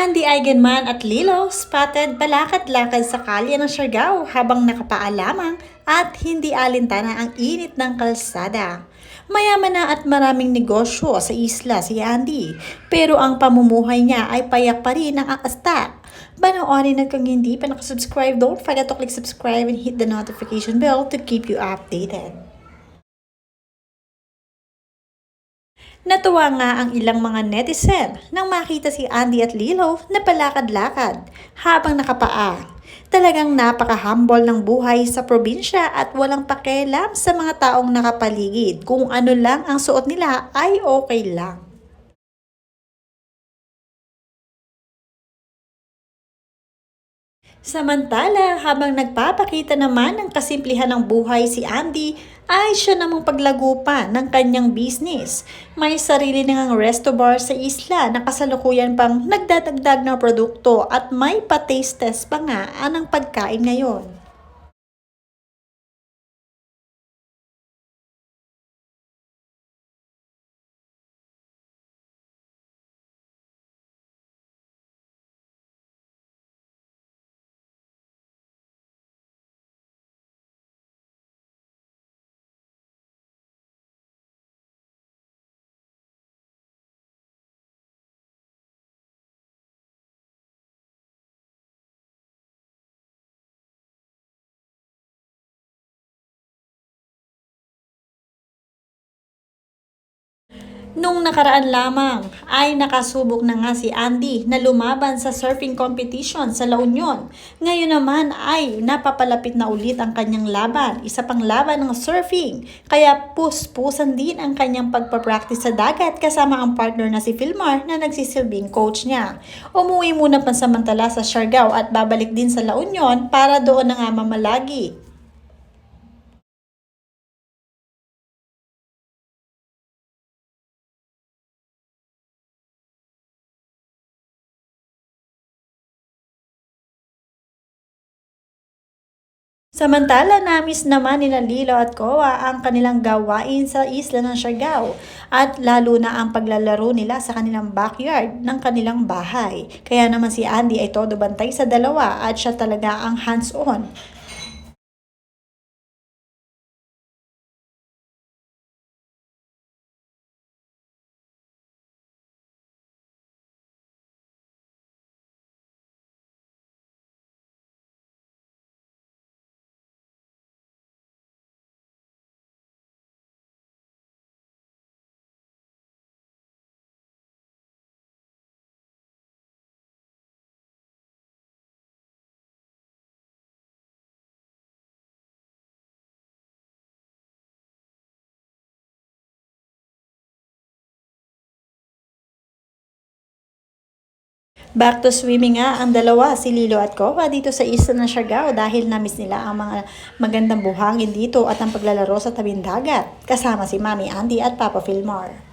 Andy Eigenman at Lilo spotted balakad-lakad sa kalye ng Siargao habang nakapaa lamang at hindi alintana ang init ng kalsada. Mayaman na at maraming negosyo sa isla si Andy, pero ang pamumuhay niya ay payak pa rin ang asta. Panoorin na kung hindi pa nakasubscribe, don't forget to click subscribe and hit the notification bell to keep you updated. Natuwa nga ang ilang mga netizen nang makita si Andy at Lilo na palakad-lakad habang nakapaa. Talagang napaka-humble ng buhay sa probinsya at walang pakialam sa mga taong nakapaligid. Kung ano lang ang suot nila ay okay lang. Samantala, habang nagpapakita naman ng kasimplihan ng buhay si Andy, ay siya namang paglagupa ng kanyang business. May sarili ngang resto bar sa isla na kasalukuyan pang nagdadagdag ng produkto at may pa-taste test pa nga anang pagkain ngayon. Nung nakaraan lamang ay nakasubok na nga si Andy na lumaban sa surfing competition sa La Union. Ngayon naman ay napapalapit na ulit ang kanyang laban, isa pang laban ng surfing. Kaya puspusan din ang kanyang pagpapractice sa dagat kasama ang partner na si Filmar na nagsisilbing coach niya. Umuwi muna pansamantala sa Siargao at babalik din sa La Union para doon na nga mamalagi. Samantala, namis naman ni Lilo at Koa ang kanilang gawain sa isla ng Siargao at lalo na ang paglalaro nila sa kanilang backyard ng kanilang bahay. Kaya naman si Andy ay todo bantay sa dalawa at siya talaga ang hands-on Back to swimming nga ang dalawa, si Lilo at Kowa dito sa isla ng Siargao dahil namiss nila ang mga magandang buhangin dito at ang paglalaro sa tabing dagat kasama si Mami Andy at Papa Filmar.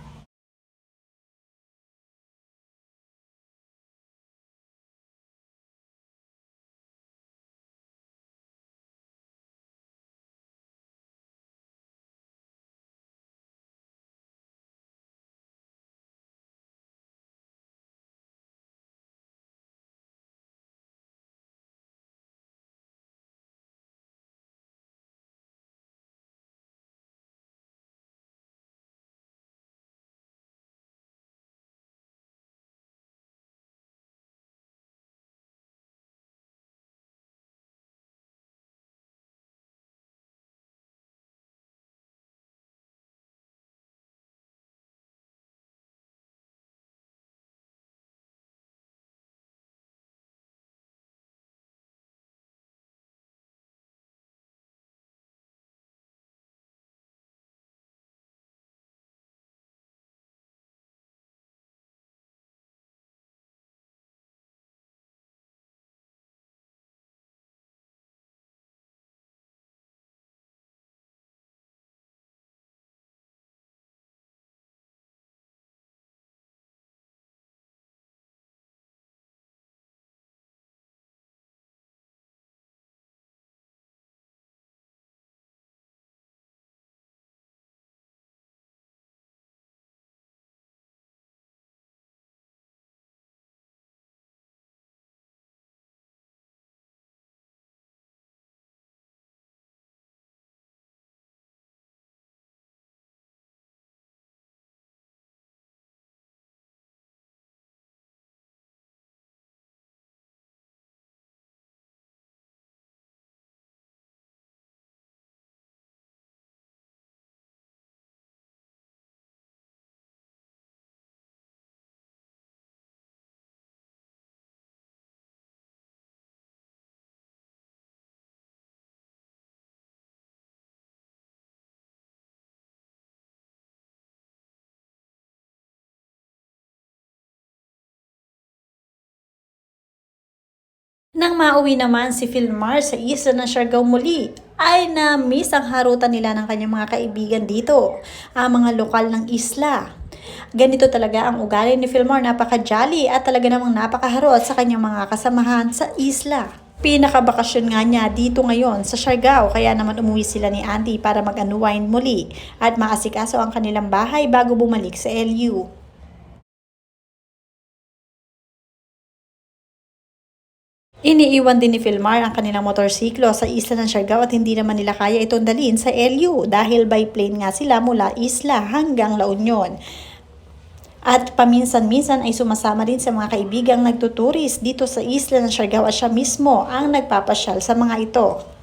Nang mauwi naman si Filmar sa isla ng Siargao muli, ay na-miss ang harutan nila ng kanyang mga kaibigan dito, ang mga lokal ng isla. Ganito talaga ang ugali ni Filmar, napaka-jolly at talaga namang napakaharot sa kanyang mga kasamahan sa isla. Pinakabakasyon nga niya dito ngayon sa Siargao kaya naman umuwi sila ni Andy para mag-unwind muli at maasikaso ang kanilang bahay bago bumalik sa LU. Iniiwan din ni Filmar ang kanilang motorsiklo sa isla ng Siargao at hindi naman nila kaya itong dalhin sa LU dahil by plane nga sila mula isla hanggang La Union. At paminsan-minsan ay sumasama din sa mga kaibigang nagtuturis dito sa isla ng Siargao at siya mismo ang nagpapasyal sa mga ito.